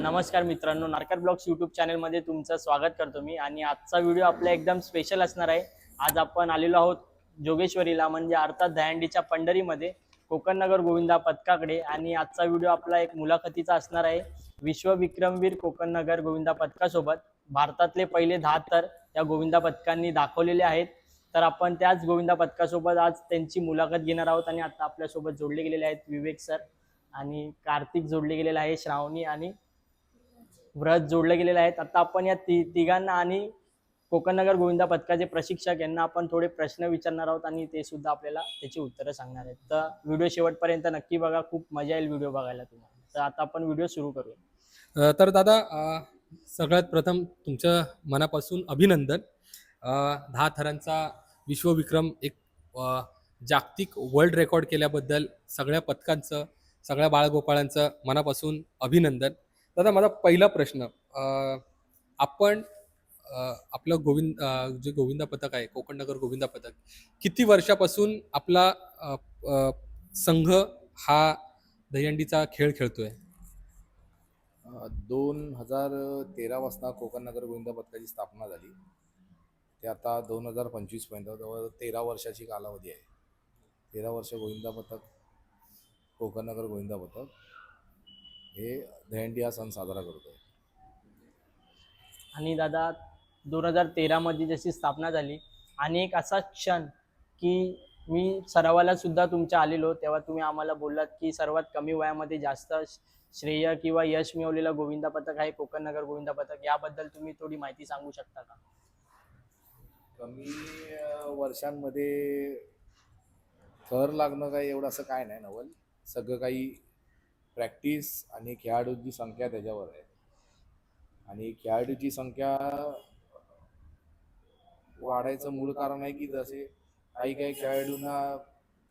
नमस्कार मित्रांनो Narkar blogs YouTube चॅनलमध्ये तुमचं स्वागत करतो मी. आणि आजचा व्हिडिओ आपला एकदम स्पेशल असणार आहे. आज आपण आलेलो आहोत जोगेश्वरीला म्हणजे अर्थात दहंडीच्या पंढरीमध्ये कोकणनगर गोविंदा पथकाकडे. आणि आजचा व्हिडिओ आपला एक मुलाखतीचा असणार आहे. विश्वविक्रमवीर कोकणनगर गोविंदा पथकासोबत. भारतातले पहिले दहा तर या गोविंदा पथकांनी दाखवलेले आहेत. तर आपण त्याच गोविंदा पथकासोबत आज त्यांची मुलाखत घेणार आहोत. आणि आता आपल्यासोबत जोडले गेलेले आहेत विवेक सर. आणि कार्तिक जोडले गेलेले आहे श्रावणी आणि व्रत जोडले गेलेले आहेत आता आपण या ति तिघांना आणि कोकण नगर गोविंदा पथकाचे प्रशिक्षक यांना आपण थोडे प्रश्न विचारणार आहोत आणि ते सुद्धा आपल्याला त्याची उत्तरं सांगणार आहेत. तर व्हिडिओ शेवटपर्यंत नक्की बघा. खूप मजा येईल व्हिडिओ बघायला तुम्हाला. तर आता आपण व्हिडिओ सुरू करूया. तर दादा सगळ्यात प्रथम तुमच्या मनापासून अभिनंदन. दहा थरांचा विश्वविक्रम एक जागतिक वर्ल्ड रेकॉर्ड केल्याबद्दल सगळ्या पथकांचं सगळ्या बाळगोपाळांचं मनापासून अभिनंदन. दादा माझा पहिला प्रश्न आपण आपलं गोविंद जे गोविंदा पथक आहे कोकण नगर गोविंदा पथक किती वर्षापासून आपला संघ हा दहीहंडीचा खेळ खेळतोय? दोन हजार तेरापासून कोकण नगर गोविंदा पथकाची स्थापना झाली. ते आता दोन हजार पंचवीसपर्यंत जवळ तेरा वर्षाची कालावधी आहे. तेरा वर्ष गोविंदा पथक कोकण नगर गोविंदा पथक. हे दहंडी हा सण साजरा करतो आहे आणि दादा दोन हजार तेरामध्ये जशी स्थापना झाली आणि एक असा क्षण की मी सरावाला सुद्धा तुमच्या आलेलो तेव्हा तुम्ही आम्हाला बोललात की सर्वात कमी वयामध्ये जास्त श्रेय किंवा यश मिळवलेला गोविंदा पथक आहे कोकण नगर गोविंदा पथक. याबद्दल तुम्ही थोडी माहिती सांगू शकता का? कमी अं, वर्षांमध्ये थर लागणं काही एवढं असं काय नाही नवल. सगळं काही प्रॅक्टिस आणि खेळाडूंची संख्या त्याच्यावर आहे. आणि खेळाडूची संख्या वाढायचं मूळ कारण आहे की जसे काही काही खेळाडूंना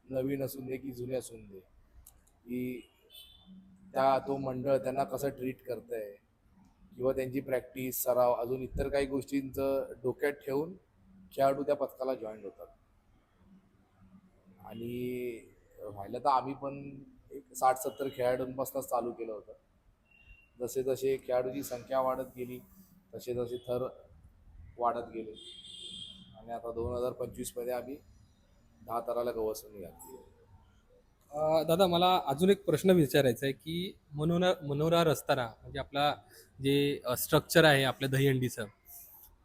नवीन असून दे की जुने असून दे की त्या तो मंडळ त्यांना कसं ट्रीट करतंय किंवा त्यांची प्रॅक्टिस सराव अजून इतर काही गोष्टींचं डोक्यात ठेवून खेळाडू त्या पथकाला जॉईन होतात. आणि व्हायला तर आम्ही पण साठ सत्तर खेळाडूंपासूनच चालू केलं होतं. जसे जसे खेळाडूची संख्या वाढत गेली तसे तसे थर वाढत गेले. आणि आता दोन हजार पंचवीसमध्ये आम्ही दहा थराला गवसून घातली. दादा मला अजून एक प्रश्न विचारायचा आहे की मनोरा मनोरा रस्ताना म्हणजे आपला जे स्ट्रक्चर आहे आपल्या दहीहंडीचं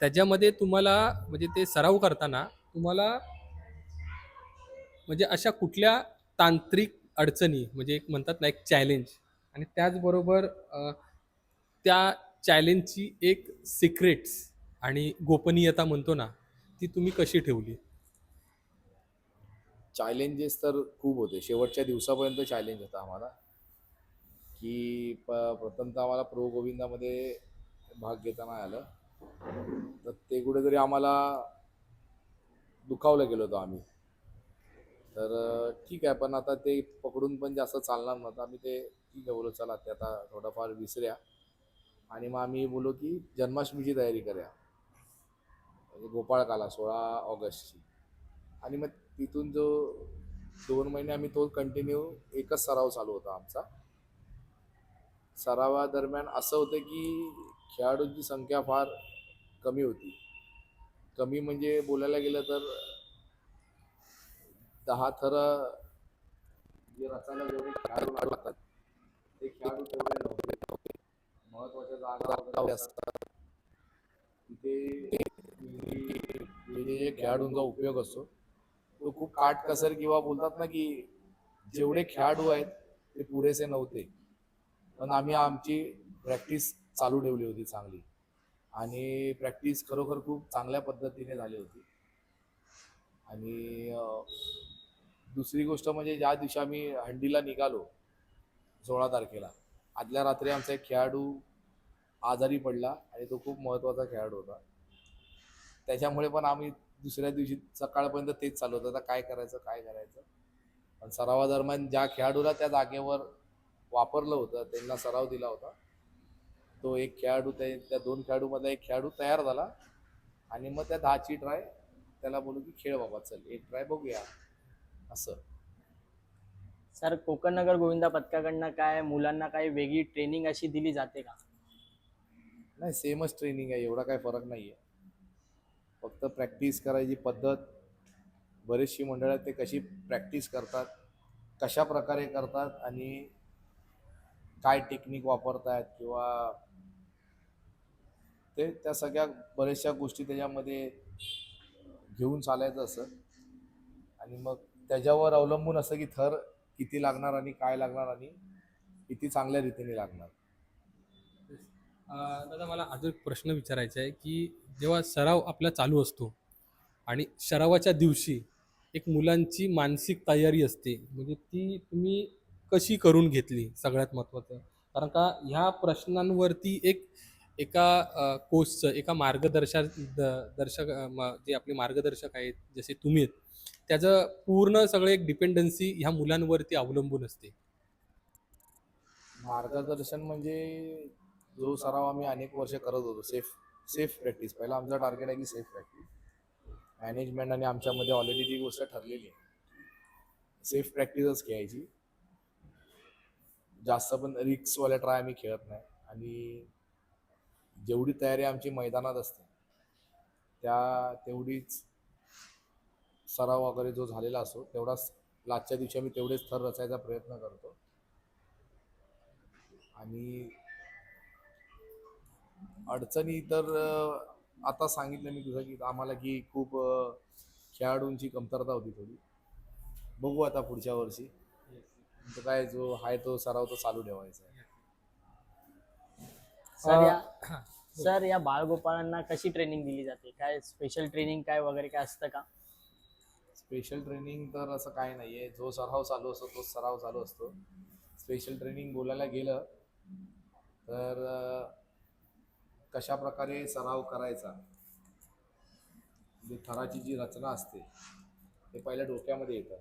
त्याच्यामध्ये तुम्हाला म्हणजे ते सराव करताना तुम्हाला म्हणजे अशा कुठल्या तांत्रिक अडचणी म्हणजे एक म्हणतात ना एक चॅलेंज आणि त्याचबरोबर त्या चॅलेंजची एक सिक्रेट्स आणि गोपनीयता म्हणतो ना ती तुम्ही कशी ठेवली? चॅलेंजेस तर खूप होते. शेवटच्या दिवसापर्यंत चॅलेंज होता आम्हाला. की प प्रथमतः आम्हाला प्रो गोविंदामध्ये भाग घेताना आलं. तर ते कुठेतरी आम्हाला दुखावलं गेलो होतो आम्ही. तर ठीक आहे. पण आता ते पकडून पण जास्त चालणार नव्हतं. आम्ही ते ठीक आहे. बोलो चला ते आता थोडंफार विसऱ्या आणि मग आम्ही बोलो की जन्माष्टमीची तयारी करूया. म्हणजे गोपाळकाला सोळा ऑगस्टची. आणि मग तिथून जो दोन महिने आम्ही तो कंटिन्यू एकच सराव चालू होता आमचा. सरावादरम्यान असं होतं की खेळाडूंची संख्या फार कमी होती. कमी म्हणजे बोलायला गेलं तर दहा थर जे रचायला जेवढे खेळाडू लागतात ते खेळाडू तेवढे नव्हते. महत्त्वाच्या जागा असतात. तिथे खेळाडूंचा उपयोग असतो तो खूप काटकसर किंवा बोलतात ना की जेवढे खेळाडू आहेत ते पुरेसे नव्हते. पण आम्ही आमची प्रॅक्टिस चालू ठेवली होती चांगली. आणि प्रॅक्टिस खरोखर खूप चांगल्या पद्धतीने झाली होती. आणि दुसरी गोष्ट म्हणजे ज्या दिवशी आम्ही हंडीला निघालो सोळा तारखेला आदल्या रात्री आमचा एक खेळाडू आजारी पडला आणि तो खूप महत्त्वाचा खेळाडू होता. त्याच्यामुळे पण आम्ही दुसऱ्या दिवशी सकाळपर्यंत तेच चालू होतं. आता काय करायचं काय करायचं? पण सरावादरम्यान ज्या खेळाडूला त्या जागेवर वापरलं होतं त्यांना सराव दिला होता. तो एक खेळाडू त्या त्या दोन खेळाडूमधला एक खेळाडू तयार झाला आणि मग त्या दहाची ट्राय त्याला बोलू की खेळ बाबा चल एक ट्राय बघूया. असं. सर कोकण नगर गोविंदा पथकाकडनं काय मुलांना काय वेगळी ट्रेनिंग अशी दिली जाते का? नाही सेमच ट्रेनिंग आहे. एवढा काही फरक नाही आहे फक्त प्रॅक्टिस करायची पद्धत बरेचशी मंडळं ते कशी प्रॅक्टिस करतात कशा प्रकारे करतात आणि काय टेक्निक वापरतायत किंवा ते त्या सगळ्या बऱ्याचशा गोष्टी त्याच्यामध्ये घेऊन चालायचं असं. आणि मग त्याच्यावर अवलंबून असं की थर किती लागणार आणि काय लागणार आणि किती चांगल्या रीतीने लागणार. दादा मला अजून एक प्रश्न विचारायचा आहे की जेव्हा सराव आपला चालू असतो आणि सरावाच्या दिवशी एक मुलांची मानसिक तयारी असते म्हणजे ती तुम्ही कशी करून घेतली सगळ्यात महत्त्वाचं? कारण का ह्या प्रश्नांवरती एक एका कोचचं एका मार्गदर्शक द- दर्शक म- जे आपले मार्गदर्शक आहेत जसे तुम्ही आहेत त्याचं पूर्ण सगळं एक डिपेंडन्सी ह्या मुलांवरती अवलंबून असते. मार्गदर्शन म्हणजे जो सराव आम्ही अनेक वर्ष करत होतो सेफ सेफ प्रॅक्टिस पहिला आमचा टार्गेट आहे की सेफ प्रॅक्टिस मॅनेजमेंट आणि आमच्यामध्ये ऑलरेडी ती गोष्ट ठरलेली आहे सेफ प्रॅक्टिसच खेळायची जास्त पण रिक्सवाल्या ट्राय आम्ही खेळत नाही. आणि जेवढी तयारी आमची मैदानात असते त्या तेवढीच सराव वगैरे जो झालेला असतो तेवढाच लाजच्या दिवशी आम्ही तेवढेच थर रचायचा प्रयत्न करतो. आणि अडचणी तर आता सांगितलं मी तुझं की आम्हाला की खूप खेळाडूंची कमतरता होती थोडी. बघू आता पुढच्या वर्षी. तो काय जो आहे तो सराव तो चालू ठेवायचा सर या. सर या बाळगोपाळांना कशी ट्रेनिंग दिली जाते? काय स्पेशल ट्रेनिंग काय वगैरे काय असतं का? स्पेशल ट्रेनिंग तर असं काय नाही आहे जो सराव चालू असतो तो सराव चालू असतो. स्पेशल ट्रेनिंग बोलायला गेलं तर कशा प्रकारे सराव करायचा? म्हणजे थराची जी रचना असते ते पहिल्या डोक्यामध्ये येतं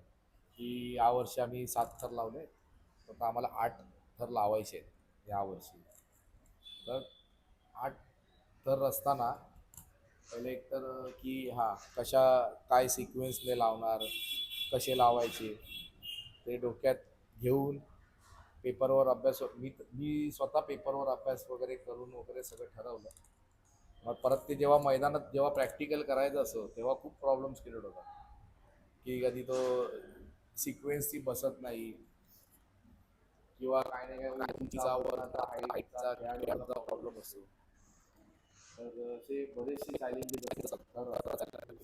की यावर्षी आम्ही सात थर लावले तर आम्हाला आठ थर लावायचे आहेत यावर्षी तर आठ थर असताना पहिले एक तर की हा कशा काय सिक्वेन्सने लावणार कसे लावायचे ते डोक्यात घेऊन पेपरवर अभ्यास मी मी स्वतः पेपरवर अभ्यास वगैरे करून वगैरे सगळं ठरवलं. मग परत ते जेव्हा मैदानात जेव्हा प्रॅक्टिकल करायचं असं तेव्हा खूप प्रॉब्लेम्स क्रिएट होतात. की कधी तो सिक्वेन्स ती बसत नाही. किंवा काय नाही काय प्रॉब्लेम असतो. तर असे बरेचसे चॅलेंजेस असतात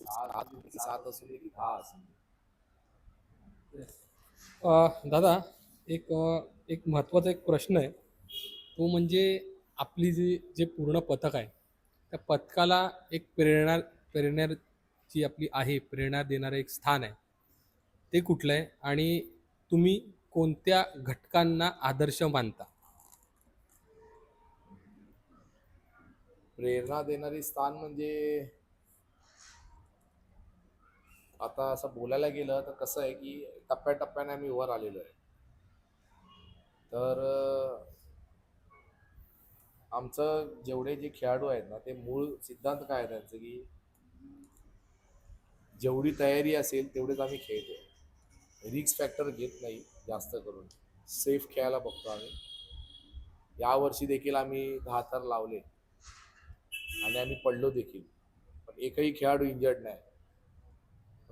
सात सात असू दे की दहा दादा एक एक महत्त्वाचा एक प्रश्न आहे. तो म्हणजे आपली जी जे पूर्ण पथक आहे त्या पथकाला एक प्रेरणा प्रेरणा जी आपली आहे प्रेरणा देणारं एक स्थान आहे. ते कुठलं आहे आणि तुम्ही कोणत्या घटकांना आदर्श मानता? प्रेरणा देणारी स्थान म्हणजे आता असं बोलायला गेलं तर कसं आहे की टप्प्याटप्प्याने आम्ही वर आलेलो आहे. तर आमचं जेवढे जे खेळाडू आहेत ना ते मूळ सिद्धांत काय आहे त्यांचं की जेवढी तयारी असेल तेवढेच आम्ही खेळतो रिक्स फॅक्टर घेत नाही जास्त करून. सेफ खेळायला बघतो आम्ही. यावर्षी देखील आम्ही दहा तर लावले. आणि आम्ही पडलो देखील. पण एकही खेळाडू इंजर्ड नाही.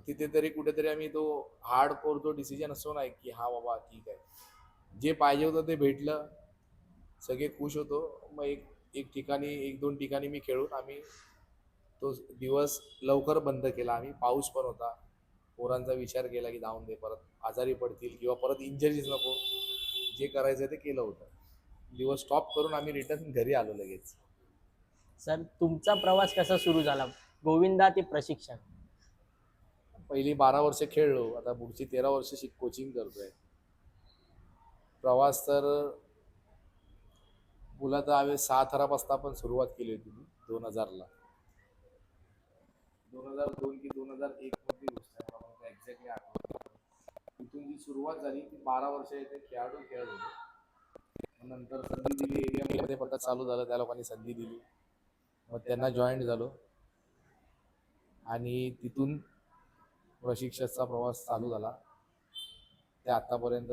तिथे तरी कुठेतरी आम्ही तो हार्ड कोर जो डिसिजन असतो नाही की हा बाबा ठीक आहे. जे पाहिजे होतं ते भेटलं. सगळे खुश होतो. मग एक एक ठिकाणी एक दोन ठिकाणी मी खेळून आम्ही तो दिवस लवकर बंद केला. आम्ही पाऊस पण होता. पोरांचा विचार केला की जाऊन दे परत आजारी पडतील किंवा परत इंजरीज नको. जे करायचं ते केलं होतं. दिवस स्टॉप करून आम्ही रिटर्न घरी आलो लगेच. सर तुमचा प्रवास कसा सुरू झाला? गोविंदा ते प्रशिक्षण. पहिली बारा वर्ष खेळलो आता पुढची तेरा वर्ष शिक कोचिंग करतोय. प्रवास तर मुला तर आम्ही सहा थरापासून आपण सुरुवात केली होती दोन हजारला. दोन हजार दोन की दोन हजार एक मधली गोष्ट आहे मला एक्झॅक्टली आठवत तिथून जी सुरुवात झाली ती बारा वर्ष इथे खेळाडू खेळत होते. नंतर संधी दिली एरियामध्ये पथक चालू झालं त्या लोकांनी संधी दिली. मग त्यांना जॉईंट झालो. आणि तिथून प्रशिक्षकचा प्रवास चालू झाला. ते आतापर्यंत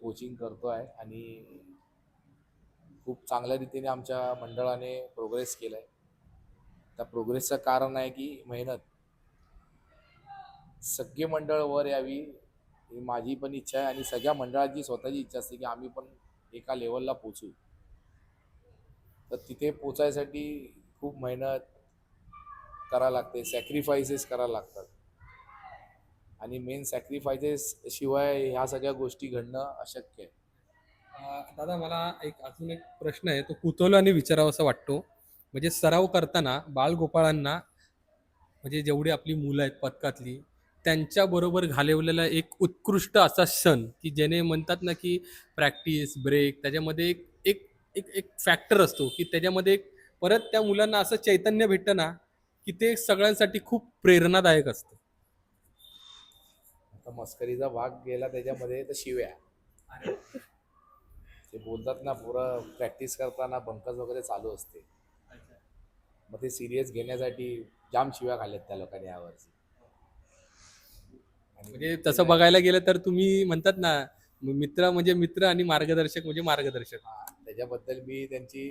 कोचिंग करतो आहे आणि खूप चांगल्या रीतीने आमच्या मंडळाने प्रोग्रेस केला आहे त्या प्रोग्रेसचं कारण आहे की मेहनत. सगळे मंडळ वर यावी ही माझी पण इच्छा आहे आणि सगळ्या मंडळाची स्वतःची इच्छा असते की आम्ही पण एका लेवलला पोचू तर तिथे पोचायसाठी खूप मेहनत करावं लागते सॅक्रिफायसेस करावं लागतात. आणि मेन सॅक्रिफायसेस शिवाय ह्या सगळ्या गोष्टी घडणं अशक्य आहे. दादा मला एक अजून एक प्रश्न आहे. तो कुतूहलाने विचारावा असं वाटतो. म्हणजे सराव करताना बाळगोपाळांना म्हणजे जेवढी आपली मुलं आहेत पथकातली त्यांच्याबरोबर घालवलेला एक उत्कृष्ट असा क्षण की ज्याने म्हणतात ना की प्रॅक्टिस ब्रेक त्याच्यामध्ये एक एक एक फॅक्टर असतो की त्याच्यामध्ये एक परत त्या मुलांना असं चैतन्य भेटतं ना की ते सगळ्यांसाठी खूप प्रेरणादायक असतं. आता मस्करीचा भाग गेला त्याच्यामध्ये तर शिव्या. ते बोलतात ना पुरं प्रॅक्टिस करताना बंकस वगैरे चालू असते. मग ते सिरियस घेण्यासाठी जाम शिव्या खाल्ल्यात त्या लोकांनी यावर्षी. आणि म्हणजे तसं बघायला गेलं तर तुम्ही म्हणतात ना मित्र म्हणजे मित्र आणि मार्गदर्शक म्हणजे मार्गदर्शक. हा, त्याच्याबद्दल मी त्यांची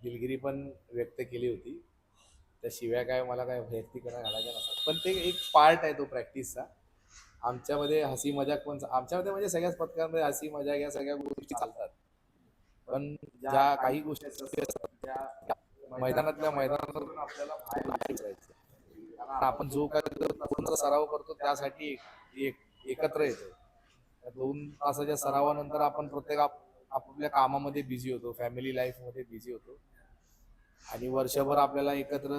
दिलगिरी पण व्यक्त केली होती. त्याशिवाय काय मला काय व्यक्तीकरण घालायच्या नसतात पण ते एक पार्ट आहे तो प्रॅक्टिसचा आमच्यामध्ये हसी मजाक पण आमच्यामध्ये म्हणजे सगळ्याच पथकांमध्ये हसी मजाक या सगळ्या गोष्टी चालतात. पण ज्या काही गोष्टी असतात त्या मैदानातल्या मैदानातून आपल्याला बाहेर जायचं. कारण आपण जो काही सराव करतो त्यासाठी एक एकत्र येतो. दोन तासाच्या सरावानंतर आपण प्रत्येक आपापल्या कामामध्ये बिझी होतो फॅमिली लाईफमध्ये बिझी होतो. आणि वर्षभर आपल्याला एकत्र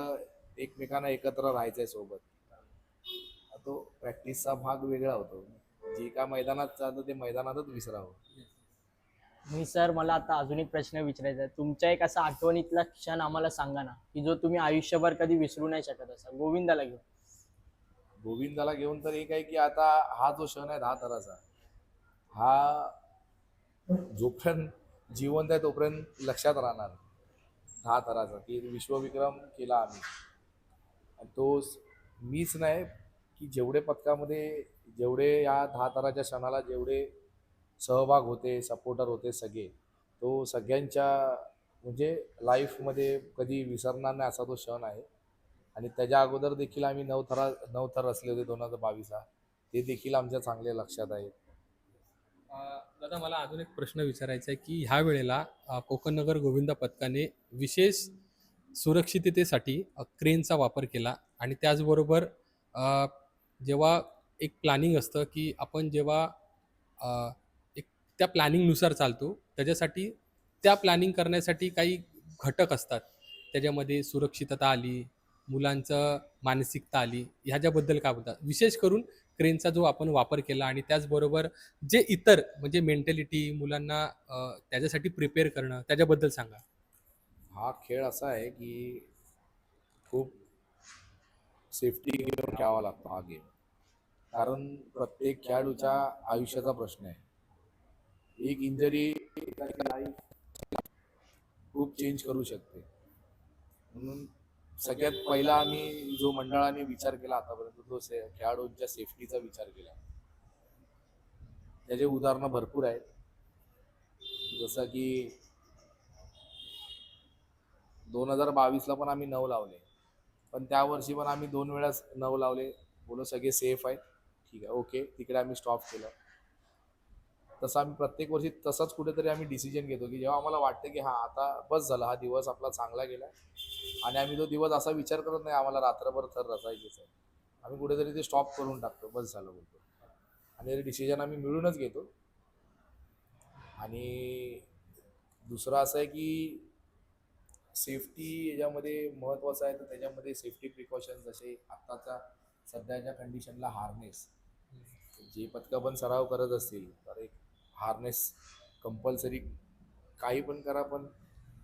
एकमेकांना एकत्र राहायचंय सोबत. तो प्रॅक्टिसचा भाग वेगळा होतो. जे का मैदानात चालतं ते मैदानातच विसरावं. मी सर मला आता अजून एक प्रश्न विचारायचा आहे. तुमच्या एक असा आठवणीतला क्षण आम्हाला सांगा ना की जो तुम्ही आयुष्यभर कधी विसरू नाही शकत असा. गोविंदाला घेऊन. गोविंदाला घेऊन तर एक आहे की आता हा जो क्षण आहे दहा तराचा हा जोपर्यंत जिवंत आहे तोपर्यंत लक्षात राहणार. दहा तराचा की विश्वविक्रम केला आम्ही. आणि तो मीच नाही की जेवढे पथकामध्ये जेवढे या दहा थराच्या क्षणाला जेवढे सहभाग होते सपोर्टर होते सगळे तो सगळ्यांच्या म्हणजे लाईफमध्ये कधी विसरणार नाही असा तो क्षण आहे. आणि त्याच्या अगोदर देखील आम्ही नऊ थरा नऊ थर असले होते दोन हजार बावीस हा ते देखील आमच्या चांगले लक्षात आहेत. दादा मला अजून एक प्रश्न विचारायचा आहे की ह्या वेळेला कोकणनगर कोकण नगर गोविंदा पथकाने विशेष सुरक्षिततेसाठी क्रेनचा वापर केला आणि त्याचबरोबर जेव्हा एक प्लॅनिंग असतं की आपण जेव्हा एक त्या प्लॅनिंगनुसार चालतो त्याच्यासाठी त्या प्लॅनिंग करण्यासाठी काही घटक असतात. त्याच्यामध्ये सुरक्षितता आली मुलांचं मानसिकता आली ह्याच्याबद्दल काय बोलतात विशेष करून क्रेनचा जो आपण वापर केला आणि त्याचबरोबर जे इतर म्हणजे मेंटॅलिटी मुलांना त्याच्यासाठी प्रिपेअर करणं त्याच्याबद्दल सांगा. हा खेळ असा आहे की खूप सेफ्टी घेऊन खेळावा लागतो हा गेम कारण प्रत्येक खेळाडूच्या आयुष्याचा प्रश्न आहे. एक इंजरी खूप चेंज करू शकते. म्हणून सगळ्यात पहिला आम्ही जो मंडळाने विचार केला आतापर्यंत तो से खेळाडूंच्या सेफ्टीचा विचार केला. त्याचे उदाहरणं भरपूर आहेत. जसं की दोन हजार बावीसला पण आम्ही नऊ लावले. पण त्या वर्षी पण आम्ही दोन वेळाच नऊ लावले. बोलो सगळे सेफ आहेत. ठीक आहे ओके. तिकडे आम्ही स्टॉप केलं. तसं आम्ही प्रत्येक वर्षी तसंच कुठेतरी आम्ही डिसिजन घेतो की जेव्हा आम्हाला वाटतं की हा आता बस झाला हा दिवस आपला चांगला गेला आणि आम्ही तो दिवस असा विचार करत नाही आम्हाला रात्रभर थर रचायचेच आहे. आम्ही कुठेतरी ते स्टॉप करून टाकतो बस झालं बोलतो. आणि डिसिजन आम्ही मिळूनच घेतो. आणि दुसरं असं आहे की सेफ्टी याच्यामध्ये महत्त्वाचं आहे तर त्याच्यामध्ये सेफ्टी प्रिकॉशन जसे आत्ताच्या सध्याच्या कंडिशनला हार्नेस. जे पथकं पण सराव करत असतील तर एक हार्नेस कंपल्सरी काही पण करा पण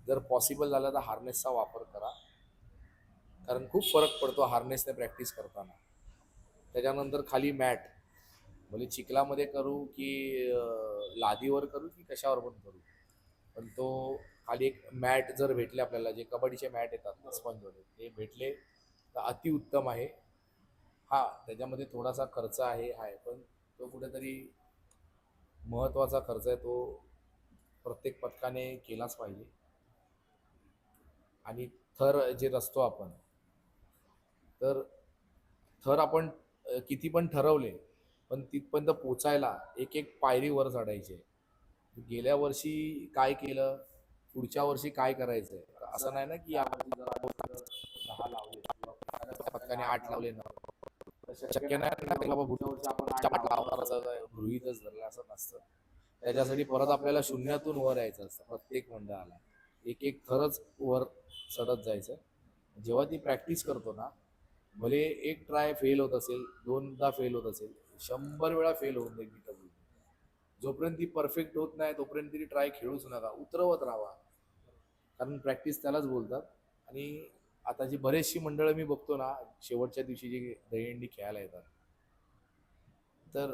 जर पॉसिबल झालं तर हार्नेसचा वापर करा. कारण खूप फरक पडतो हार्नेसने प्रॅक्टिस करताना. त्याच्यानंतर खाली मॅट म्हणजे चिखलामध्ये करू की लादीवर करू की कशावर पण करू. पण तो खाली एक मॅट जर भेटले आपल्याला जे कबड्डीचे मॅट येतात स्पंजवाले ते भेटले तर अतिउत्तम आहे. हा त्याच्यामध्ये थोडासा खर्च आहे आहे. पण तो कुठेतरी महत्त्वाचा खर्च आहे तो प्रत्येक पथकाने केलाच पाहिजे. आणि थर जे रचतो आपण तर थर आपण किती पण ठरवले पण तिथपर्यंत पोचायला एक एक पायरी वर गेल्या वर्षी काय केलं पुढच्या वर्षी काय करायचंय? असं नाही ना की आपण दहा लावले किंवा पथकाने आठ लावले ना शक्य नाही बाबा गृहीतच धरलं असं नसतं. त्याच्यासाठी परत आपल्याला शून्यातून वर यायचं असतं प्रत्येक मंडळाला. एक एक थरच वर चढत जायचं. जेव्हा ती प्रॅक्टिस करतो ना भले एक ट्राय फेल होत असेल दोनदा फेल होत असेल शंभर वेळा फेल होऊन जाईल मीटर जोपर्यंत ती परफेक्ट होत नाही तोपर्यंत ती ट्राय खेळूच नका उतरवत राहा. कारण प्रॅक्टिस त्यालाच बोलतात. आणि आता जी बरेचशी मंडळं मी बघतो ना शेवटच्या दिवशी जी दहीहंडी खेळायला येतात तर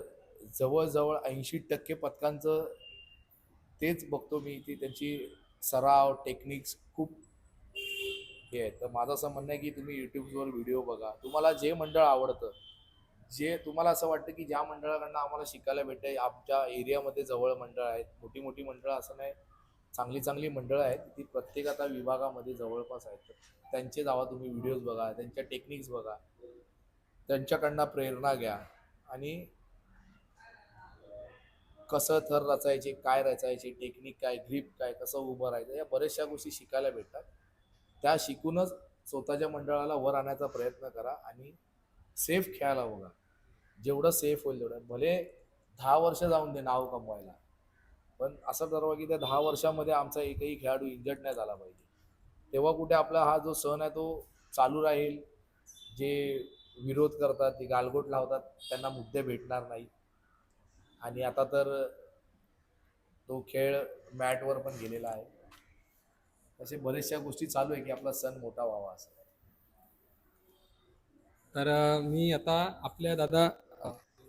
जवळजवळ ऐंशी टक्के पथकांचं तेच बघतो मी ती त्यांची सराव टेक्निक्स खूप हे आहे तर माझं असं म्हणणं आहे की तुम्ही यूट्यूबवर व्हिडिओ बघा. तुम्हाला जे मंडळ आवडतं जे तुम्हाला असं वाटतं की ज्या मंडळाकडनं आम्हाला शिकायला भेटतंय आमच्या एरियामध्ये जवळ मंडळ आहेत मोठी मोठी मंडळं असं नाही. चांगली चांगली मंडळं आहेत ती प्रत्येक आता विभागामध्ये जवळपास आहेत. त्यांचे जावा तुम्ही व्हिडिओज बघा त्यांच्या टेक्निक्स बघा. त्यांच्याकडनं प्रेरणा घ्या. आणि कसं थर रचायचे काय रचायचे टेक्निक काय ग्रीप काय कसं उभं राहायचं या बऱ्याचशा गोष्टी शिकायला भेटतात. त्या शिकूनच स्वतःच्या मंडळाला वर आणायचा प्रयत्न करा आणि सेफ खेळायला बघा. जेवढं सेफ होईल तेवढं. भले दहा वर्ष जाऊन दे नाव कमवायला. पण असं ठरवा की त्या दहा वर्षामध्ये आमचा एकही खेळाडू इंजर्ड नाही झाला पाहिजे. तेव्हा कुठे आपला हा जो सण आहे तो चालू राहील. जे विरोध करतात ते गालगोट लावतात त्यांना मुद्दे भेटणार नाही. आणि आता तर तो खेळ मॅटवर पण गेलेला आहे. असे बऱ्याचशा गोष्टी चालू आहे की आपला सण मोठा व्हावा असं. तर मी आता आपल्या दादा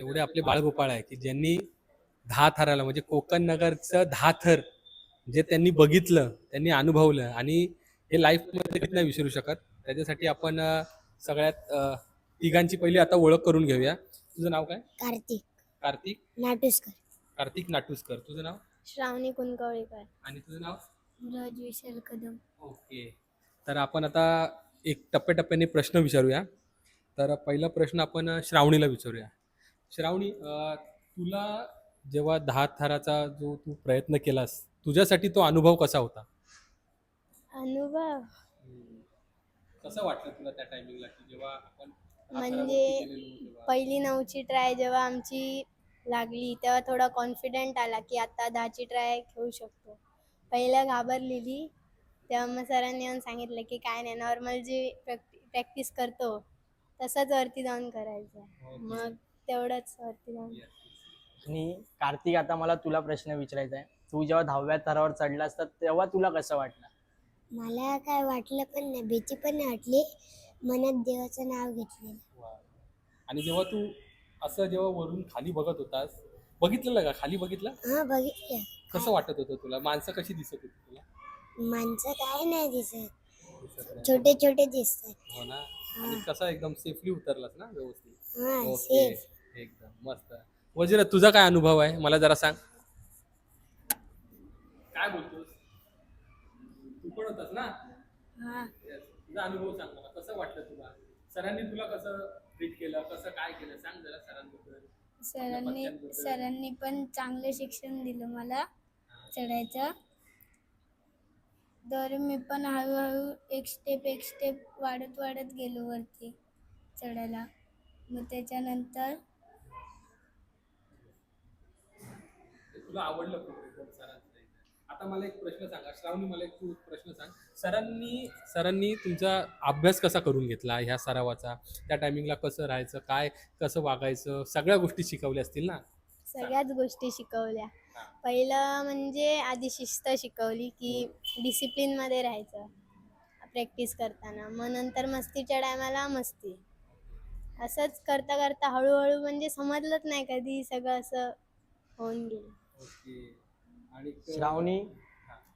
एवढे आपले बाळगोपाळ आहे की ज्यांनी दहा थराला म्हणजे कोकण नगरचं दहा थर जे त्यांनी बघितलं त्यांनी अनुभवलं आणि हे लाईफमध्ये नाही विसरू शकत. त्याच्यासाठी आपण सगळ्यात तिघांची पहिली आता ओळख करून घेऊया. तुझं नाव काय? कार्तिक. कार्तिक? नाटुसकर. कार्तिक नाटुसकर. तुझं नाव? श्रावणी कुणकवळीकर आणि तुझं नाव? ब्रज विशाल कदम. ओके. तर आपण आता एक टप्प्याटप्प्याने प्रश्न विचारूया. तर पहिला प्रश्न आपण श्रावणीला विचारूया. श्रावणी तुला जेव्हा दहा थराचा जो तू प्रयत्न केलास तुझ्यासाठी तो अनुभव कसा होता अनुभव कसं वाटलं तुला त्या टायमिंगला की जेव्हा आपण म्हणजे? पहिली नऊची ट्राय जेव्हा आमची लागली तेव्हा थोडा कॉन्फिडंट आला की आता दहाची ट्राय खेळू शकतो पहिलं घाबरलेली तेव्हा मग सरांनी येऊन सांगितलं की काय नाही नॉर्मल जी प्रॅक्टिस करतो तसंच वरती जाऊन करायचं Okay. मग तेवढंच वरती जाऊन. आणि कार्तिक आता मला तुला प्रश्न विचारायचा आहे. तू जेव्हा दहाव्या थरावर चढलास तर तेव्हा तुला कसं वाटलं? मला काय वाटलं पण नाही. भीती पण नाही वाटली. मनात देवाचं नाव घेतलेलं. Wow. आणि जेव्हा तू असं जेव्हा वरून खाली बघत होतास बघितलेलं का? खाली बघितलं? हा बघितलं. कसं वाटत होतं तुला? माणसं कशी दिसत होती तुला? माणसं काय नाही दिसत. दिसत नाही. छोटे छोटे दिसतात. हो ना? आणि कसा एकदम सेफली उतरलास ना व्यवस्थित? हा ओके सेफ एकदम मस्त. वजीर तुझा काय अनुभव आहे? मला जरा सांग. काय बोलतोस? तू पण होतास ना? हा. Yes. तुझा अनुभव सांग मला. कसं वाटलं तुला? सरांनी तुला कसं ट्रीट केलं? कसं काय केलं? सांग जरा सरांबद्दल. सरांनी. सरांनी पण चांगलं शिक्षण दिलं मला चढायचं. तर मी पण हळूहळू एक स्टेप एक स्टेप वाढत वाढत गेलो वरती चढायला. मग त्याच्यानंतर तुला आवडलं खूप एकदम सरांचं. आता मला एक प्रश्न सांगा. श्रावणी मला एक तू प्रश्न सांग. सरांनी सरांनी तुमचा अभ्यास कसा करून घेतला ह्या सरावाचा? त्या टायमिंगला कसं राहायचं? काय कसं वागायचं? सगळ्या गोष्टी शिकवल्या असतील ना? सगळ्याच गोष्टी शिकवल्या. पहिलं म्हणजे आधी शिस्त शिकवली की डिसिप्लिनमध्ये राहायचं. प्रॅक्टिस करताना. मग नंतर मस्तीच्या टायमाला मस्ती. असंच करता करता हळूहळू म्हणजे समजलंच नाही कधी सगळं असं होऊन गेलं. आणि श्रावणी?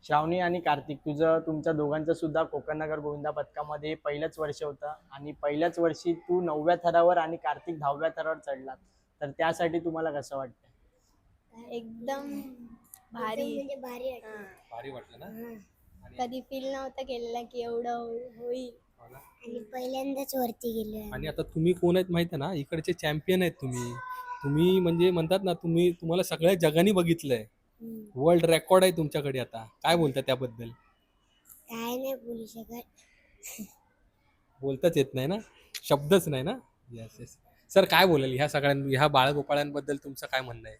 श्रावणी आणि कार्तिक तुझं तुमच्या दोघांचं सुद्धा कोकणनगर गोविंदा पथकामध्ये पहिलंच वर्ष होतं आणि पहिल्याच वर्षी तू नवव्या थरावर आणि कार्तिक दहाव्या थरावर चढलात. तर त्यासाठी तुम्हाला कसं वाटतं एकदम भारी. म्हणजे भारी वाटलं. भारी वाटलं ना. आणि कधी फील नव्हतं केलेलं की एवढं होई- होईल. हो ना? आणि पहिल्यांदाच वरती गेलो आणि आता तुम्ही कोण आहेत माहिती आहे ना? इकडचे चॅम्पियन आहेत तुम्ही. तुम्ही म्हणजे म्हणतात ना तुम्ही तुम्हाला सगळ्या जगाने बघितलंय. वर्ल्ड रेकॉर्ड आहे तुमच्याकडे आता. काय बोलता त्याबद्दल? काय नाही बोलू शकत. बोलताच येत नाही ना? शब्दच नाही ना? येस येस सर काय बोलेल? ह्या सगळ्यां ह्या बाळगोपाळांबद्दल तुमचं काय म्हणणं आहे?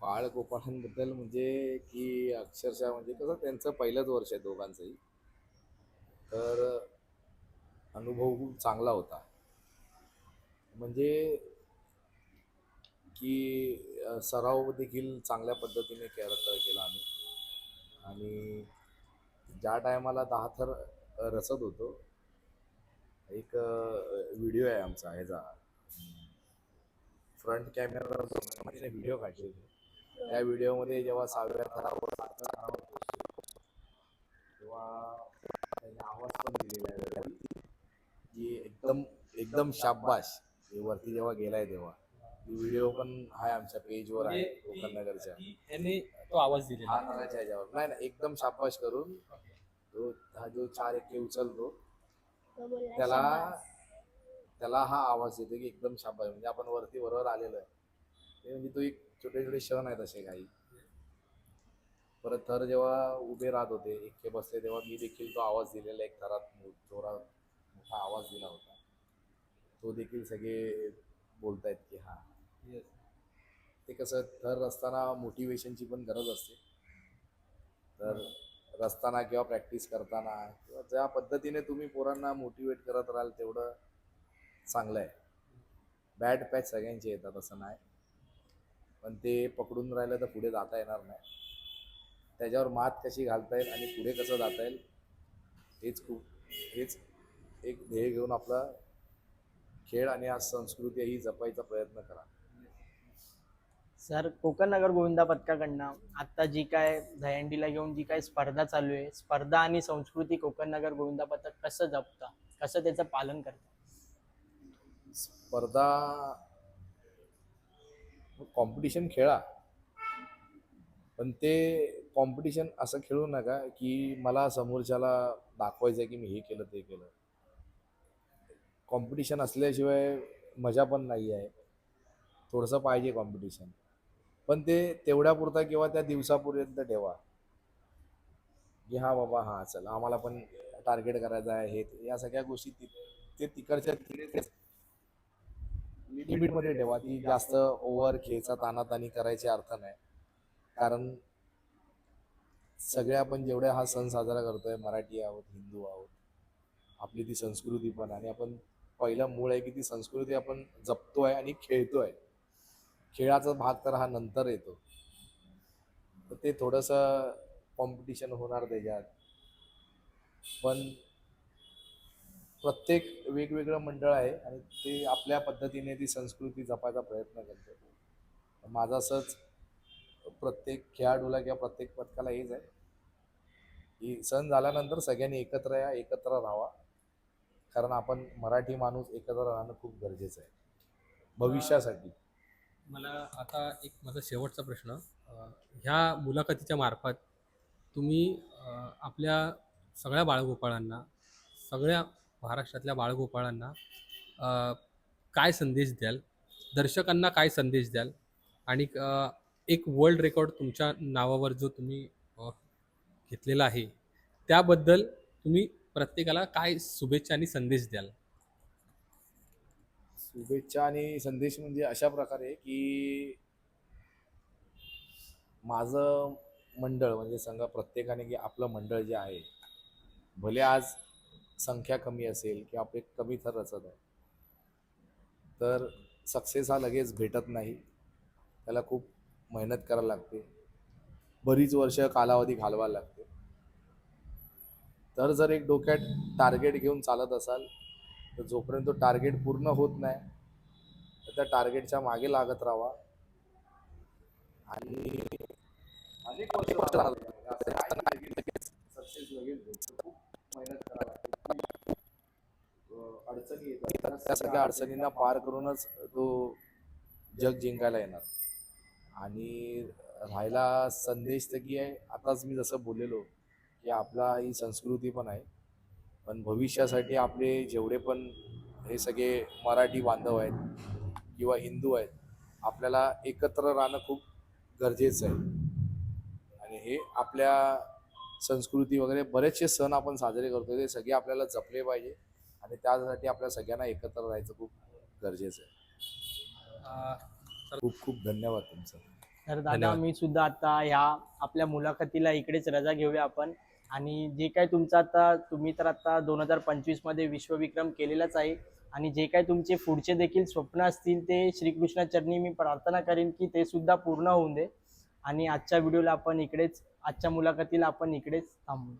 बाळ गोपाळांबद्दल म्हणजे की अक्षरशः म्हणजे कसं त्यांचं पहिलंच वर्ष आहे दोघांचंही. तर अनुभव खूप चांगला होता. म्हणजे की सराव देखील चांगल्या पद्धतीने केला केला आम्ही. आणि ज्या टायमाला दहा थर रसत रचत होतो एक व्हिडिओ आहे आमचा ह्याचा. फ्रंट कॅमेरा म्हणजे व्हिडिओ काढले त्या व्हिडिओमध्ये जेव्हा सहाव्या थरावर थरावर तेव्हा त्याने आवाज पण दिलेला आहे. की एकदम एकदम शाबाश. वरती जेव्हा गेलाय तेव्हा. व्हिडिओ पण आहे आमच्या पेजवर आहे कोकण नगरच्या याने तो आवाज दिलेला थराच्या ह्याच्यावर. नाही नाही एकदम शाबाश करून तो हा जो चार एके उचलतो तो बोलला त्याला "शाबास." त्याला हा आवाज येतो की एकदम शाबाश. म्हणजे आपण वरती बरोबर आलेलो आहे. ते म्हणजे तो एक छोटे छोटे क्षण आहेत असे काही. परत थर जेव्हा उभे राहत होते एक्के बसले तेव्हा मी देखील तो आवाज दिलेला एक थरात मो- जोरात मोठा आवाज दिला होता. तो देखील सगळे बोलतायत की हा. ते कसं थर रचताना मोटिवेशनची पण गरज असते. तर रचताना किंवा प्रॅक्टिस करताना किंवा ज्या पद्धतीने तुम्ही पोरांना मोटिवेट करत राहाल तेवढं चांगलं आहे. बॅड पॅच सगळ्यांचे येतात असं नाही. पण ते पकडून राहिलं तर पुढे जाता येणार नाही. त्याच्यावर मात कशी घालता येईल आणि पुढे कसं जाता येईल हेच खूप हेच एक ध्येय घेऊन आपला खेळ आणि आज संस्कृती ही जपायचा प्रयत्न करा. सर कोकण नगर गोविंदा पथकाकडनं आत्ता जी काय दहीहंडीला घेऊन जी काय स्पर्धा चालू आहे स्पर्धा आणि संस्कृती कोकण नगर गोविंदा पथक कसं जपता? कसं त्याचं पालन करता? स्पर्धा कॉम्पिटिशन खेळा. पण ते कॉम्पिटिशन असं खेळू नका की मला समोरच्याला दाखवायचं आहे की मी हे केलं ते केलं. कॉम्पिटिशन असल्याशिवाय मजा पण नाही आहे. थोडंसं पाहिजे कॉम्पिटिशन पण ते तेवढ्यापुरता किंवा त्या दिवसापर्यंत ठेवा. की हा बाबा हा चल आम्हाला पण टार्गेट करायचं आहे हे या सगळ्या गोष्टी ते तिकडच्या लिमिटमध्ये ठेवा. ती जास्त ओव्हर खेळचा तानातानी करायचे अर्थ नाही. कारण सगळे आपण जेवढे हा सण साजरा करतोय मराठी आहोत हिंदू आहोत आपली ती संस्कृती पण आणि आपण पहिलं मूळ आहे की ती संस्कृती आपण जपतोय आणि खेळतोय. खेळाचा भाग तर हा नंतर येतो. तर ते थोडंसं कॉम्पिटिशन होणार त्याच्यात. पण प्रत्येक वेगवेगळं मंडळ आहे आणि ते आपल्या पद्धतीने ती संस्कृती जपायचा प्रयत्न करतो. माझा असंच प्रत्येक खेळाडूला किंवा प्रत्येक पथकाला हेच आहे. की सण झाल्यानंतर सगळ्यांनी एकत्र या एकत्र राहावा. कारण आपण मराठी माणूस एकत्र राहणं खूप गरजेचं आहे. भविष्यासाठी. मला आता एक माझा शेवटचा प्रश्न. ह्या मुलाखतीच्या मार्फत तुम्ही आपल्या सगळ्या बाळगोपाळांना सगळ्या महाराष्ट्रातल्या बाळगोपाळांना काय संदेश द्याल? दर्शकांना काय संदेश द्याल? आणि एक वर्ल्ड रेकॉर्ड तुमच्या नावावर जो तुम्ही घेतलेला आहे त्याबद्दल तुम्ही प्रत्येकाला काय शुभेच्छा आणि संदेश द्याल? शुभेच्छा आणि संदेश म्हणजे अशा प्रकारे की माझं मंडळ म्हणजे सांगा प्रत्येकाने की आपलं मंडळ जे आहे भले आज संख्या कमी असेल किंवा आपले कमी थर रचत आहे तर सक्सेस हा लगेच भेटत नाही. त्याला खूप मेहनत करायला लागते. बरीच वर्ष कालावधी घालवायला लागते. तर जर एक डोक्यात टार्गेट घेऊन चालत असाल तर जोपर्यंत टार्गेट पूर्ण होत नाही तर त्या टार्गेटच्या मागे लागत राहावा आणि अनेक वर्ष. खूप मेहनत करावी लागते. अडचणी येतात. त्या सगळ्या अडचणींना पार करूनच तो जग जिंकायला येणार. आणि राहायला संदेश तर की आहे. आताच मी जसं बोललेलो की आपला ही संस्कृती पण आहे. पण भविष्यासाठी आपले जेवढे पण हे सगळे मराठी बांधव आहेत किंवा हिंदू आहेत आपल्याला एकत्र राहणं खूप गरजेचं आहे. आणि हे आपल्या संस्कृती वगैरे बरेचसे सण आपण साजरे करतो ते सगळे आपल्याला जपले पाहिजे आणि त्यासाठी आपल्या सगळ्यांना एकत्र राहायचं खूप गरजेचं आहे. खूप खूप धन्यवाद तुमचं. तर दादा धन्यवाद. मी सुद्धा आता ह्या आपल्या मुलाखतीला इकडेच रजा घेऊया आपण. आणि जे काय तुमचं आता तुम्ही तर आता दोन हजार पंचवीसमध्ये विश्वविक्रम केलेलाच आहे. आणि जे काय तुमचे पुढचे देखील स्वप्न असतील ते श्रीकृष्ण चरणी मी प्रार्थना करेन की ते सुद्धा पूर्ण होऊन दे. आणि आजच्या व्हिडिओला आपण इकडेच आजच्या मुलाखतीला आपण इकडेच थांबू.